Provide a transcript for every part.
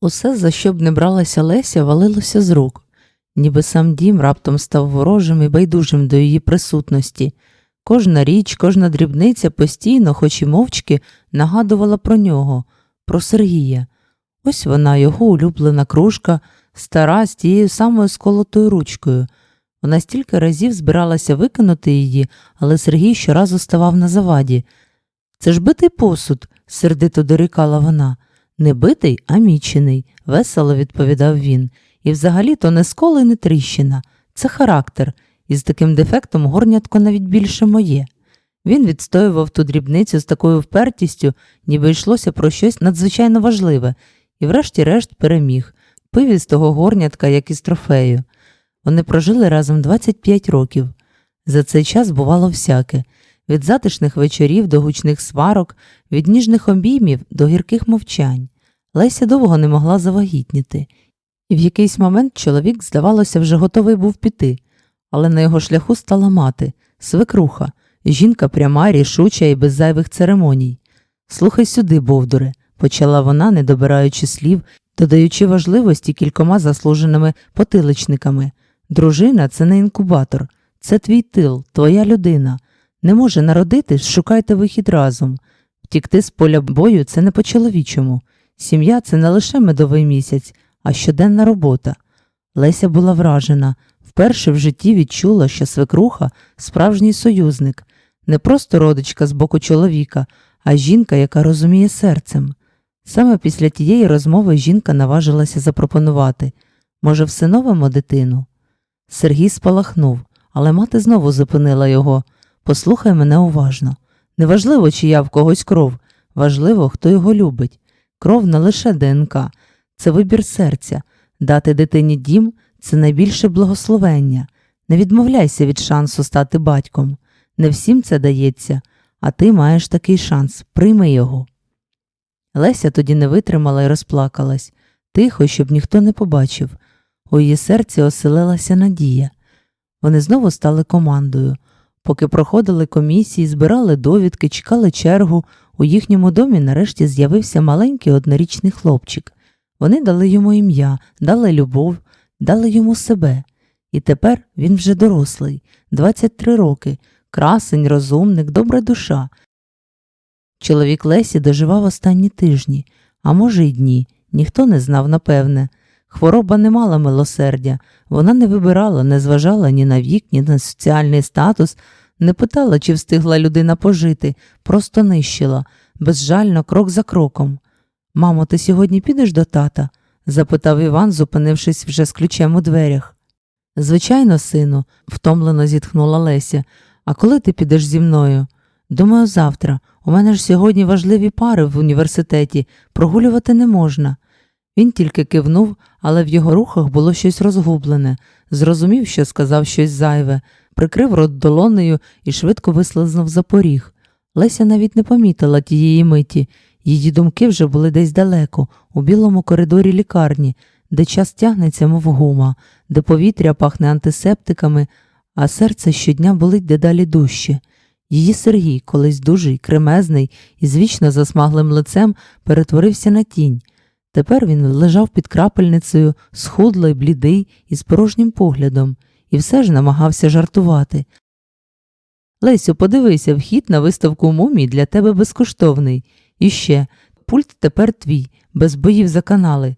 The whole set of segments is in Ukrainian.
Усе, за що б не бралася Леся, валилося з рук, ніби сам дім раптом став ворожим і байдужим до її присутності. Кожна річ, кожна дрібниця постійно, хоч і мовчки, нагадувала про нього, про Сергія. Ось вона, його улюблена кружка, стара з тією самою сколотою ручкою. Вона стільки разів збиралася викинути її, але Сергій щоразу ставав на заваді. Це ж битий посуд, сердито дорікала вона. Не битий, а мічений, весело відповідав він. І взагалі то не сколи, не тріщина. Це характер, і з таким дефектом горнятко навіть більше моє. Він відстоював ту дрібницю з такою впертістю, ніби йшлося про щось надзвичайно важливе, і врешті-решт переміг, пив із того горнятка, як із трофею. Вони прожили разом 25 років. За цей час бувало всяке від затишних вечорів до гучних сварок, від ніжних обіймів до гірких мовчань. Леся довго не могла завагітніти, і в якийсь момент чоловік, здавалося, вже готовий був піти, але на його шляху стала мати, свекруха, жінка пряма, рішуча і без зайвих церемоній. Слухай сюди, Бовдуре, почала вона, не добираючи слів, додаючи важливості кількома заслуженими потиличниками. Дружина це не інкубатор, це твій тил, твоя людина. Не може народити, шукайте вихід разом. Втікти з поля бою це не по-чоловічому. Сім'я це не лише медовий місяць, а щоденна робота. Леся була вражена, вперше в житті відчула, що свекруха справжній союзник, не просто родичка з боку чоловіка, а жінка, яка розуміє серцем. Саме після тієї розмови жінка наважилася запропонувати може, всиновимо дитину. Сергій спалахнув, але мати знову зупинила його. Послухай мене уважно. Неважливо, чи я в когось кров, важливо, хто його любить. Кров не лише ДНК, це вибір серця. Дати дитині дім це найбільше благословення. Не відмовляйся від шансу стати батьком. Не всім це дається, а ти маєш такий шанс, прийми його. Леся тоді не витримала і розплакалась, тихо, щоб ніхто не побачив. У її серці оселилася надія. Вони знову стали командою. Поки проходили комісії, збирали довідки, чекали чергу, у їхньому домі нарешті з'явився маленький однорічний хлопчик. Вони дали йому ім'я, дали любов, дали йому себе. І тепер він вже дорослий, 23 роки, красень, розумник, добра душа. Чоловік Лесі доживав останні тижні, а може й дні, ніхто не знав напевне. Хвороба не мала милосердя, вона не вибирала, не зважала ні на вік, ні на соціальний статус, не питала, чи встигла людина пожити, просто нищила, безжально, крок за кроком. Мамо, ти сьогодні підеш до тата? запитав Іван, зупинившись вже з ключем у дверях. Звичайно, сину, втомлено зітхнула Леся. А коли ти підеш зі мною? Думаю, завтра. У мене ж сьогодні важливі пари в університеті, прогулювати не можна. Він тільки кивнув, але в його рухах було щось розгублене, зрозумів, що сказав щось зайве, прикрив рот долонею і швидко вислизнув за поріг. Леся навіть не помітила тієї миті. Її думки вже були десь далеко, у білому коридорі лікарні, де час тягнеться, мов гума, де повітря пахне антисептиками, а серце щодня болить дедалі дужче. Її Сергій, колись дужий, кремезний і з вічно засмаглим лицем, перетворився на тінь. Тепер він лежав під крапельницею, схудлий, блідий і з порожнім поглядом, і все ж намагався жартувати. Лесю, подивися, вхід на виставку мумій для тебе безкоштовний. І ще пульт тепер твій, без боїв за канали.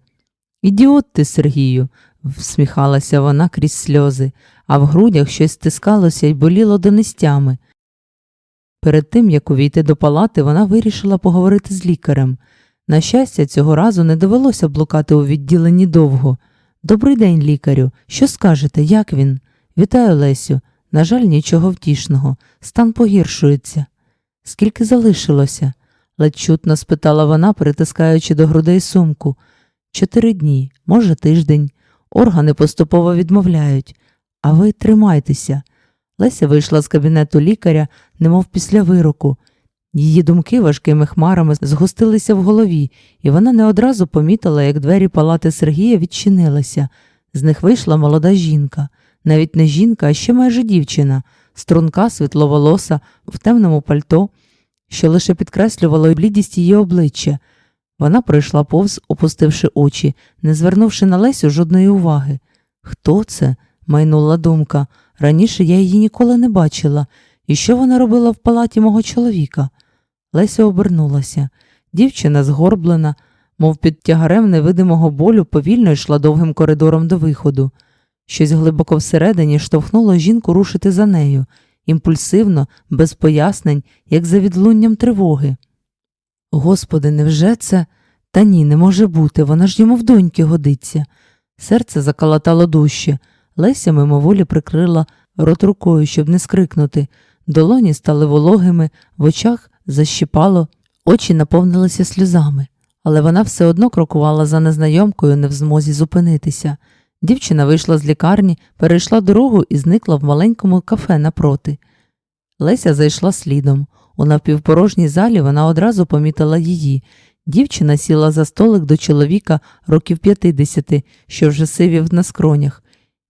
Ідіот ти, Сергію, всміхалася вона крізь сльози, а в грудях щось стискалося і боліло донестями. Перед тим, як увійти до палати, вона вирішила поговорити з лікарем. На щастя, цього разу не довелося блукати у відділенні довго. Добрий день, лікарю. Що скажете, як він? Вітаю, Лесю. На жаль, нічого втішного. Стан погіршується. Скільки залишилося? ледь чутно спитала вона, притискаючи до грудей сумку. Чотири дні, може, тиждень. Органи поступово відмовляють. А ви тримайтеся. Леся вийшла з кабінету лікаря, немов після вироку. Її думки важкими хмарами згустилися в голові, і вона не одразу помітила, як двері палати Сергія відчинилися. З них вийшла молода жінка, навіть не жінка, а ще майже дівчина, струнка, світловолоса, в темному пальто, що лише підкреслювало блідість її обличчя. Вона пройшла повз, опустивши очі, не звернувши на Лесю жодної уваги. Хто це? майнула думка. Раніше я її ніколи не бачила. І що вона робила в палаті мого чоловіка? Леся обернулася. Дівчина згорблена, мов під тягарем невидимого болю, повільно йшла довгим коридором до виходу. Щось глибоко всередині штовхнуло жінку рушити за нею, імпульсивно, без пояснень, як за відлунням тривоги. Господи, невже це? Та ні, не може бути, вона ж йому в доньки годиться. Серце закалатало дужче. Леся мимоволі прикрила рот рукою, щоб не скрикнути. Долоні стали вологими, в очах защіпало, очі наповнилися сльозами, але вона все одно крокувала за незнайомкою, не в змозі зупинитися. Дівчина вийшла з лікарні, перейшла дорогу і зникла в маленькому кафе напроти. Леся зайшла слідом. У напівпорожній залі вона одразу помітила її. Дівчина сіла за столик до чоловіка років 50, що вже сивів на скронях.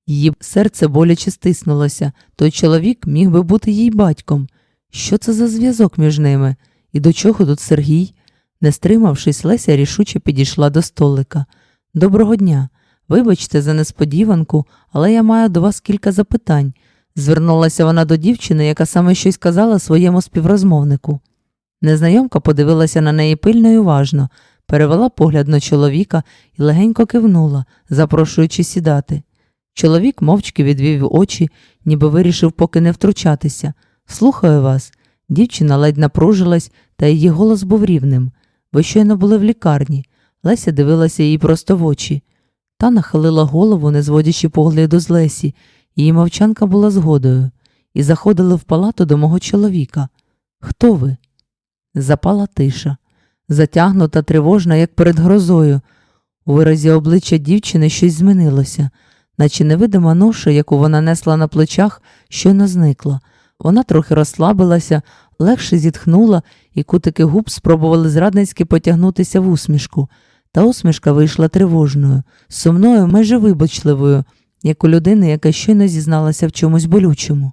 Її серце боляче стиснулося. Той чоловік міг би бути їй батьком. Що це за зв'язок між ними? І до чого тут Сергій? Не стримавшись, Леся рішуче підійшла до столика. Доброго дня. Вибачте за несподіванку, але я маю до вас кілька запитань. Звернулася вона до дівчини, яка саме щось казала своєму співрозмовнику. Незнайомка подивилася на неї пильно і уважно, перевела погляд на чоловіка і легенько кивнула, запрошуючи сідати. Чоловік мовчки відвів очі, ніби вирішив поки не втручатися. Слухаю вас. Дівчина ледь напружилась, та її голос був рівним. Ви щойно були в лікарні. Леся дивилася їй просто в очі. Та нахилила голову, не зводячи погляду з Лесі. Її мовчанка була згодою, і заходили в палату до мого чоловіка. Хто ви? Запала тиша, затягнута, тривожна, як перед грозою. У виразі обличчя дівчини щось змінилося, наче невидима ноша, яку вона несла на плечах, щойно зникла. Вона трохи розслабилася, легше зітхнула, і кутики губ спробували зрадницьки потягнутися в усмішку. Та усмішка вийшла тривожною, сумною, майже вибачливою, як у людини, яка щойно зізналася в чомусь болючому.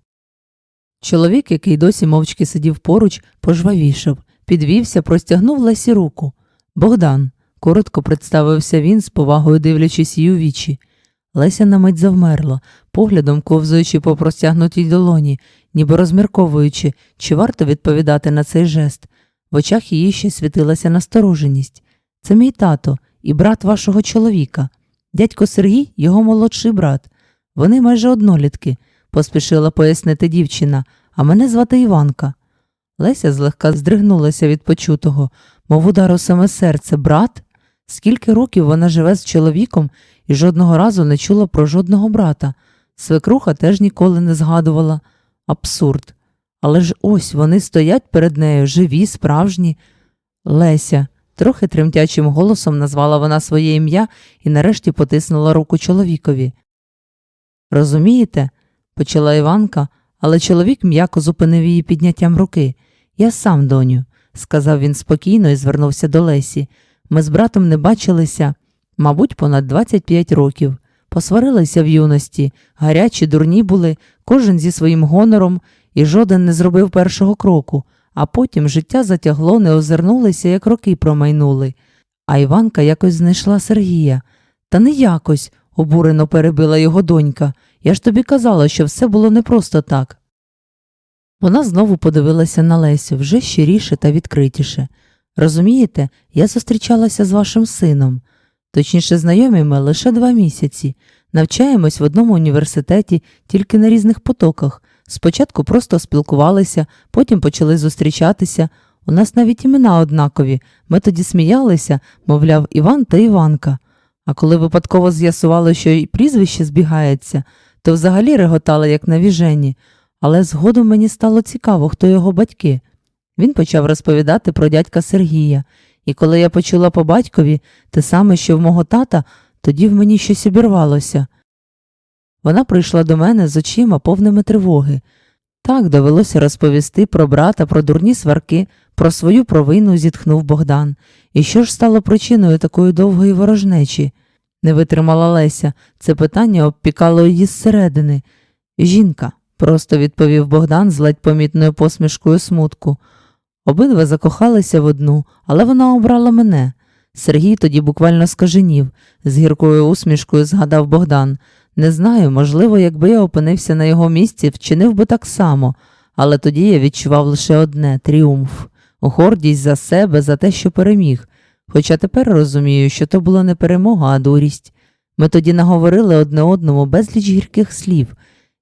Чоловік, який досі мовчки сидів поруч, пожвавішав, підвівся, простягнув Лесі руку. Богдан, коротко представився він, з повагою дивлячись їй у вічі. Леся на мить завмерла, поглядом ковзуючи по простягнутій долоні, ніби розмірковуючи, чи варто відповідати на цей жест. В очах її ще світилася настороженість. Це мій тато і брат вашого чоловіка. Дядько Сергій його молодший брат. Вони майже однолітки, поспішила пояснити дівчина, а мене звати Іванка. Леся злегка здригнулася від почутого, мов удар у саме серце, брат. Скільки років вона живе з чоловіком і жодного разу не чула про жодного брата. Свекруха теж ніколи не згадувала. Абсурд. Але ж ось вони стоять перед нею, живі, справжні. Леся, трохи тремтячим голосом назвала вона своє ім'я і нарешті потиснула руку чоловікові. Розумієте? почала Іванка, але чоловік м'яко зупинив її підняттям руки. Я сам, доню, сказав він спокійно і звернувся до Лесі. Ми з братом не бачилися, мабуть, понад 25 років. Посварилися в юності, гарячі, дурні були, кожен зі своїм гонором, і жоден не зробив першого кроку, а потім життя затягло, не озирнулися, як роки промайнули. А Іванка якось знайшла Сергія. Та не якось, обурено перебила його донька. Я ж тобі казала, що все було не просто так. Вона знову подивилася на Лесю вже щиріше та відкритіше. Розумієте, я зустрічалася з вашим сином. Точніше, знайомі ми лише два місяці. Навчаємось в одному університеті, тільки на різних потоках. Спочатку просто спілкувалися, потім почали зустрічатися. У нас навіть імена однакові. Ми тоді сміялися, мовляв, Іван та Іванка. А коли випадково з'ясували, що і прізвище збігається, то взагалі реготали, як на віжені. Але згодом мені стало цікаво, хто його батьки. Він почав розповідати про дядька Сергія, і коли я почула по батькові те саме, що в мого тата, тоді в мені щось обірвалося. Вона прийшла до мене з очима повними тривоги. Так довелося розповісти про брата, про дурні сварки, про свою провину зітхнув Богдан. І що ж стало причиною такої довгої ворожнечі? Не витримала Леся. Це питання обпікало її зсередини. Жінка, просто відповів Богдан з ледь помітною посмішкою смутку. Обидва закохалися в одну, але вона обрала мене. Сергій тоді буквально скаженів, з гіркою усмішкою згадав Богдан. Не знаю, можливо, якби я опинився на його місці, вчинив би так само, але тоді я відчував лише одне тріумф, гордість за себе, за те, що переміг. Хоча тепер розумію, що то була не перемога, а дурість. Ми тоді наговорили одне одному безліч гірких слів.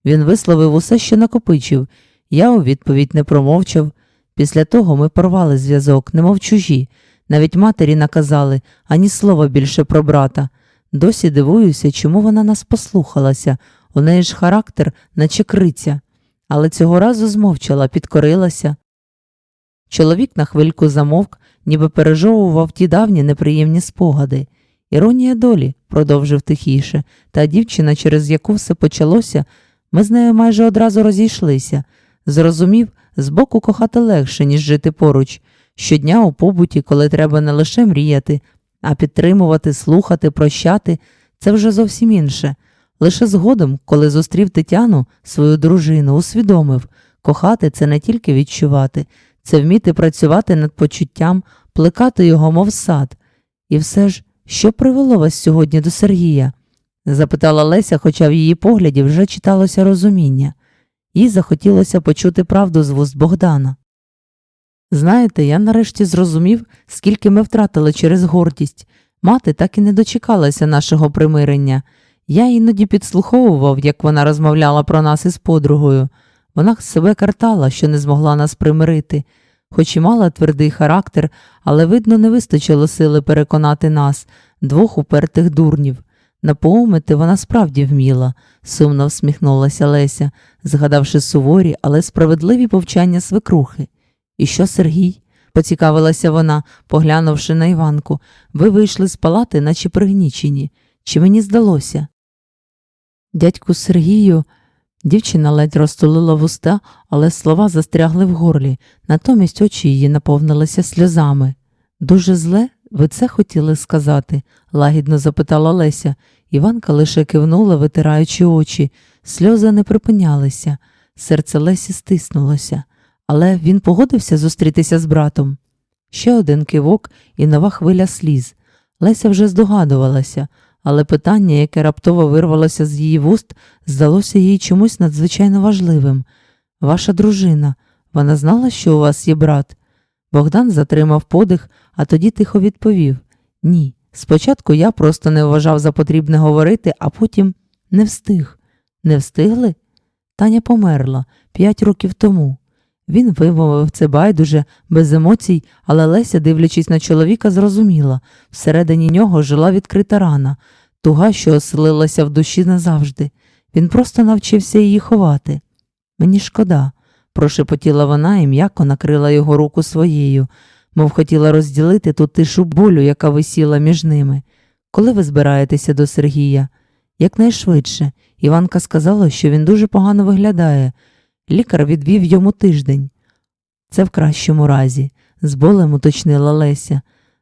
Він висловив усе, що накопичив. Я у відповідь не промовчав. Після того ми порвали зв'язок, немов чужі. Навіть матері наказали ані слова більше про брата. Досі дивуюся, чому вона нас послухалася. У неї ж характер, наче криця. Але цього разу змовчала, підкорилася. Чоловік на хвильку замовк, ніби пережовував ті давні неприємні спогади. Іронія долі, продовжив тихіше, та дівчина, через яку все почалося, ми з нею майже одразу розійшлися. Зрозумів, збоку кохати легше, ніж жити поруч. Щодня у побуті, коли треба не лише мріяти, а підтримувати, слухати, прощати це вже зовсім інше. Лише згодом, коли зустрів Тетяну, свою дружину, усвідомив кохати це не тільки відчувати, це вміти працювати над почуттям, плекати його, мов сад. І все ж, що привело вас сьогодні до Сергія? запитала Леся, хоча в її погляді вже читалося розуміння. Їй захотілося почути правду з вуст Богдана. Знаєте, я нарешті зрозумів, скільки ми втратили через гордість. Мати так і не дочекалася нашого примирення. Я іноді підслуховував, як вона розмовляла про нас із подругою. Вона себе картала, що не змогла нас примирити, хоч і мала твердий характер, але, видно, не вистачило сили переконати нас, двох упертих дурнів. Напоумити вона справді вміла, сумно всміхнулася Леся, згадавши суворі, але справедливі повчання свекрухи. І що, Сергій? поцікавилася вона, поглянувши на Іванку. Ви вийшли з палати, наче пригнічені. Чи мені здалося? Дядьку Сергію. Дівчина ледь розтулила вуста, але слова застрягли в горлі, натомість очі її наповнилися сльозами. Дуже зле, ви це хотіли сказати? лагідно запитала Леся. Іванка лише кивнула, витираючи очі. Сльози не припинялися. Серце Лесі стиснулося. Але він погодився зустрітися з братом. Ще один кивок і нова хвиля сліз. Леся вже здогадувалася, але питання, яке раптово вирвалося з її вуст, здалося їй чомусь надзвичайно важливим. Ваша дружина, вона знала, що у вас є брат? Богдан затримав подих, а тоді тихо відповів Ні. Спочатку я просто не вважав за потрібне говорити, а потім не встиг. Не встигли? Таня померла п'ять років тому. Він вимовив це байдуже, без емоцій, але Леся, дивлячись на чоловіка, зрозуміла всередині нього жила відкрита рана, туга, що оселилася в душі назавжди. Він просто навчився її ховати. Мені шкода, прошепотіла вона і м'яко накрила його руку своєю, мов хотіла розділити ту тишу болю, яка висіла між ними. Коли ви збираєтеся до Сергія? Якнайшвидше. Іванка сказала, що він дуже погано виглядає. Лікар відвів йому тиждень. Це в кращому разі, з болем уточнила Леся.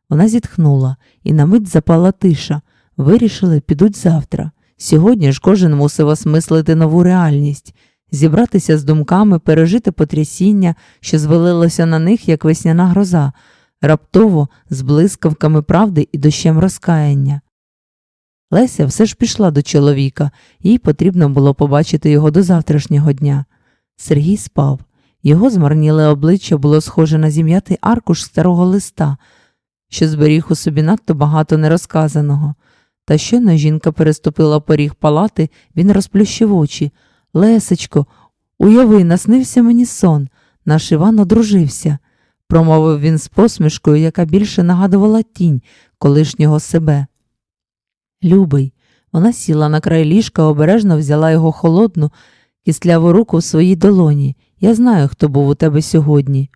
Вона зітхнула, і на мить запала тиша. Вирішили, підуть завтра. Сьогодні ж кожен мусив осмислити нову реальність, зібратися з думками, пережити потрясіння, що звалилося на них, як весняна гроза, раптово з блискавками правди і дощем розкаяння. Леся все ж пішла до чоловіка, їй потрібно було побачити його до завтрашнього дня. Сергій спав. Його змарніле обличчя було схоже на зім'ятий аркуш старого листа, що зберіг у собі надто багато нерозказаного. Та щойно жінка переступила поріг палати, він розплющив очі. Лесечко, уяви, наснився мені сон. Наш Іван одружився, промовив він з посмішкою, яка більше нагадувала тінь колишнього себе. Любий, вона сіла на край ліжка, обережно взяла його холодну, кисляву руку в своїй долоні. Я знаю, хто був у тебе сьогодні.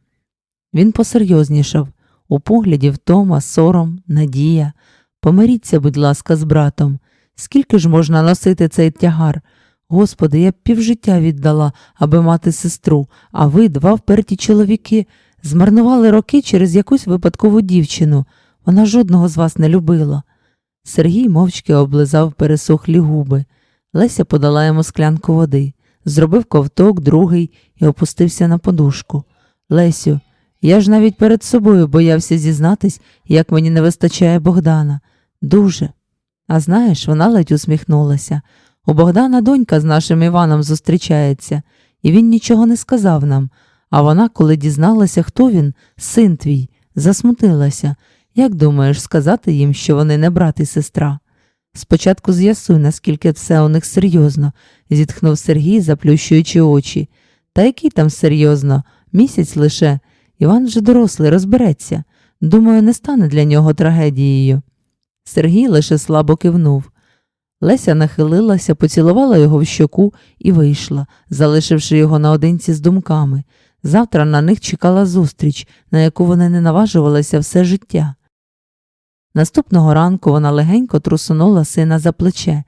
Він посерйознішав у погляді втома, сором, надія. Помиріться, будь ласка, з братом. Скільки ж можна носити цей тягар? Господи, я б півжиття віддала, аби мати сестру, а ви, два вперті чоловіки, змарнували роки через якусь випадкову дівчину. Вона жодного з вас не любила. Сергій мовчки облизав пересохлі губи. Леся подала йому склянку води, зробив ковток, другий і опустився на подушку. Лесю, Я ж навіть перед собою боявся зізнатись, як мені не вистачає Богдана. Дуже. А знаєш, вона ледь усміхнулася. У Богдана донька з нашим Іваном зустрічається, і він нічого не сказав нам. А вона, коли дізналася, хто він, син твій, засмутилася. Як думаєш, сказати їм, що вони не брат і сестра? Спочатку з'ясуй, наскільки все у них серйозно, зітхнув Сергій, заплющуючи очі. Та який там серйозно? Місяць лише. Іван вже дорослий, розбереться. Думаю, не стане для нього трагедією. Сергій лише слабо кивнув. Леся нахилилася, поцілувала його в щоку і вийшла, залишивши його наодинці з думками. Завтра на них чекала зустріч, на яку вони не наважувалися все життя. Наступного ранку вона легенько трусунула сина за плече.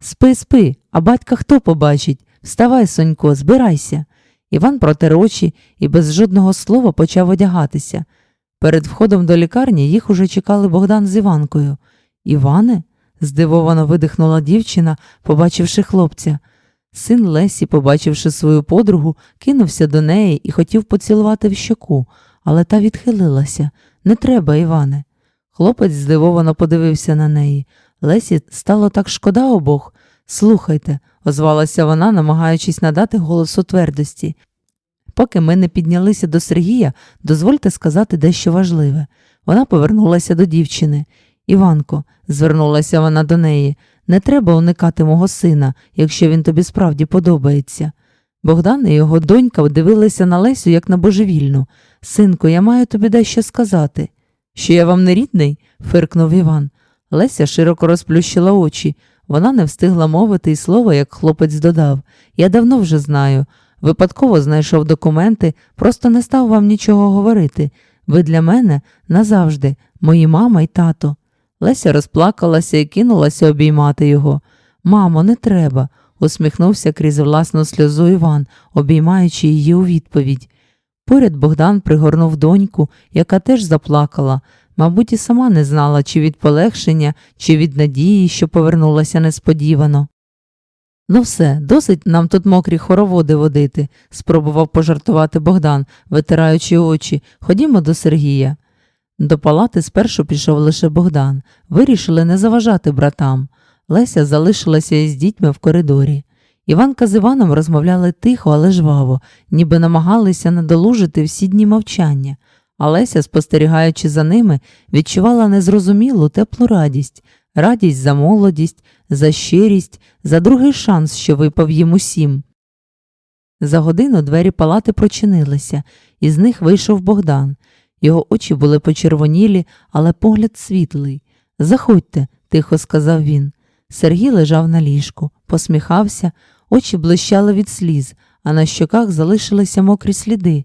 Спи, спи, а батька хто побачить? Вставай, Сонько, збирайся. Іван протер очі і без жодного слова почав одягатися. Перед входом до лікарні їх уже чекали Богдан з Іванкою. Іване? Здивовано видихнула дівчина, побачивши хлопця. Син Лесі, побачивши свою подругу, кинувся до неї і хотів поцілувати в щоку, але та відхилилася. Не треба, Іване. Хлопець здивовано подивився на неї. Лесі стало так шкода обох. Слухайте, озвалася вона, намагаючись надати голосу твердості. Поки ми не піднялися до Сергія, дозвольте сказати дещо важливе. Вона повернулася до дівчини. Іванко, звернулася вона до неї, не треба уникати мого сина, якщо він тобі справді подобається. Богдан і його донька дивилися на Лесю як на божевільну. Синко, я маю тобі дещо сказати. Що я вам не рідний? фиркнув Іван. Леся широко розплющила очі. Вона не встигла мовити й слова, як хлопець додав. Я давно вже знаю. Випадково знайшов документи, просто не став вам нічого говорити. Ви для мене назавжди, мої мама й тато. Леся розплакалася і кинулася обіймати його. Мамо, не треба, усміхнувся крізь власну сльозу Іван, обіймаючи її у відповідь. Поряд Богдан пригорнув доньку, яка теж заплакала, мабуть, і сама не знала, чи від полегшення, чи від надії, що повернулася несподівано. Ну все, досить нам тут мокрі хороводи водити, спробував пожартувати Богдан, витираючи очі. Ходімо до Сергія. До палати спершу пішов лише Богдан. Вирішили не заважати братам. Леся залишилася із дітьми в коридорі. Іванка з Іваном розмовляли тихо, але жваво, ніби намагалися надолужити всі дні мовчання. А Леся, спостерігаючи за ними, відчувала незрозумілу теплу радість, радість за молодість, за щирість, за другий шанс, що випав їм усім. За годину двері палати прочинилися, і з них вийшов Богдан. Його очі були почервонілі, але погляд світлий. Заходьте, тихо сказав він. Сергій лежав на ліжку, посміхався, очі блищали від сліз, а на щоках залишилися мокрі сліди.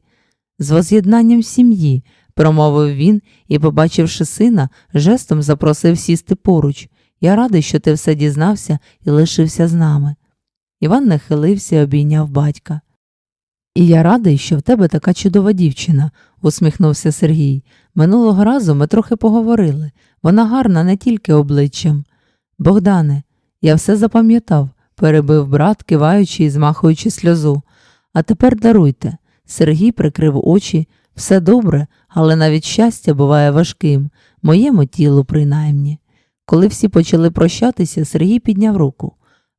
З воз'єднанням сім'ї, промовив він і, побачивши сина, жестом запросив сісти поруч. Я радий, що ти все дізнався і лишився з нами. Іван нахилився і обійняв батька. І я радий, що в тебе така чудова дівчина, усміхнувся Сергій. Минулого разу ми трохи поговорили. Вона гарна не тільки обличчям. Богдане, я все запам'ятав, перебив брат, киваючи і змахуючи сльозу. А тепер даруйте. Сергій прикрив очі. Все добре, але навіть щастя буває важким, моєму тілу принаймні. Коли всі почали прощатися, Сергій підняв руку.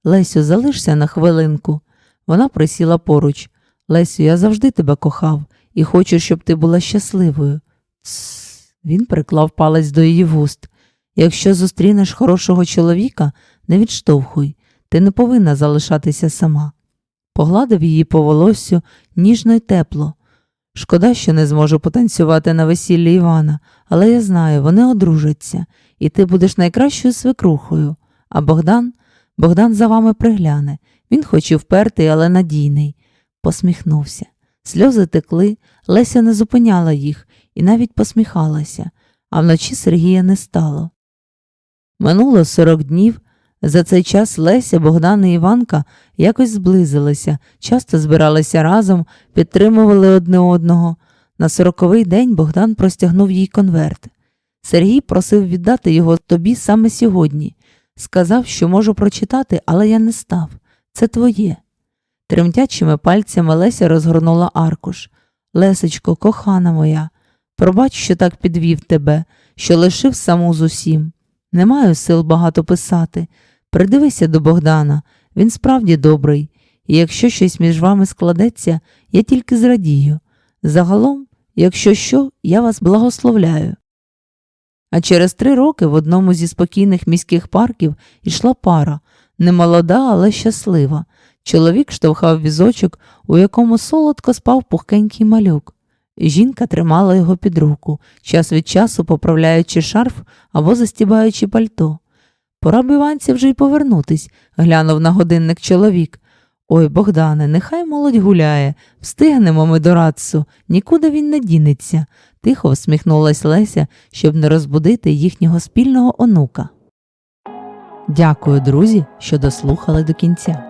Лесю, залишся на хвилинку. Вона присіла поруч. Лесю, я завжди тебе кохав і хочу, щоб ти була щасливою. Тсс. Він приклав палець до її вуст. Якщо зустрінеш хорошого чоловіка, не відштовхуй, ти не повинна залишатися сама. Погладив її по волоссю ніжно й тепло. Шкода, що не зможу потанцювати на весіллі Івана, але я знаю, вони одружаться, і ти будеш найкращою свекрухою. А Богдан, Богдан за вами пригляне. Він хоч і впертий, але надійний. Посміхнувся. Сльози текли, Леся не зупиняла їх і навіть посміхалася, а вночі Сергія не стало. Минуло сорок днів. За цей час Леся, Богдан і Іванка якось зблизилися, часто збиралися разом, підтримували одне одного. На сороковий день Богдан простягнув їй конверт. Сергій просив віддати його тобі саме сьогодні. Сказав, що можу прочитати, але я не став. Це твоє. Тремтячими пальцями Леся розгорнула аркуш. Лесечко, кохана моя, пробач, що так підвів тебе, що лишив саму з усім. Не маю сил багато писати. Придивися до Богдана, він справді добрий, і якщо щось між вами складеться, я тільки зрадію. Загалом, якщо що, я вас благословляю. А через три роки в одному зі спокійних міських парків йшла пара, немолода, але щаслива. Чоловік штовхав візочок, у якому солодко спав пухкенький малюк. Жінка тримала його під руку, час від часу поправляючи шарф або застібаючи пальто. Пора б Іванці вже й повернутись, глянув на годинник чоловік. Ой, Богдане, нехай молодь гуляє, встигнемо ми до Рацу, нікуди він не дінеться, тихо всміхнулась Леся, щоб не розбудити їхнього спільного онука. Дякую, друзі, що дослухали до кінця.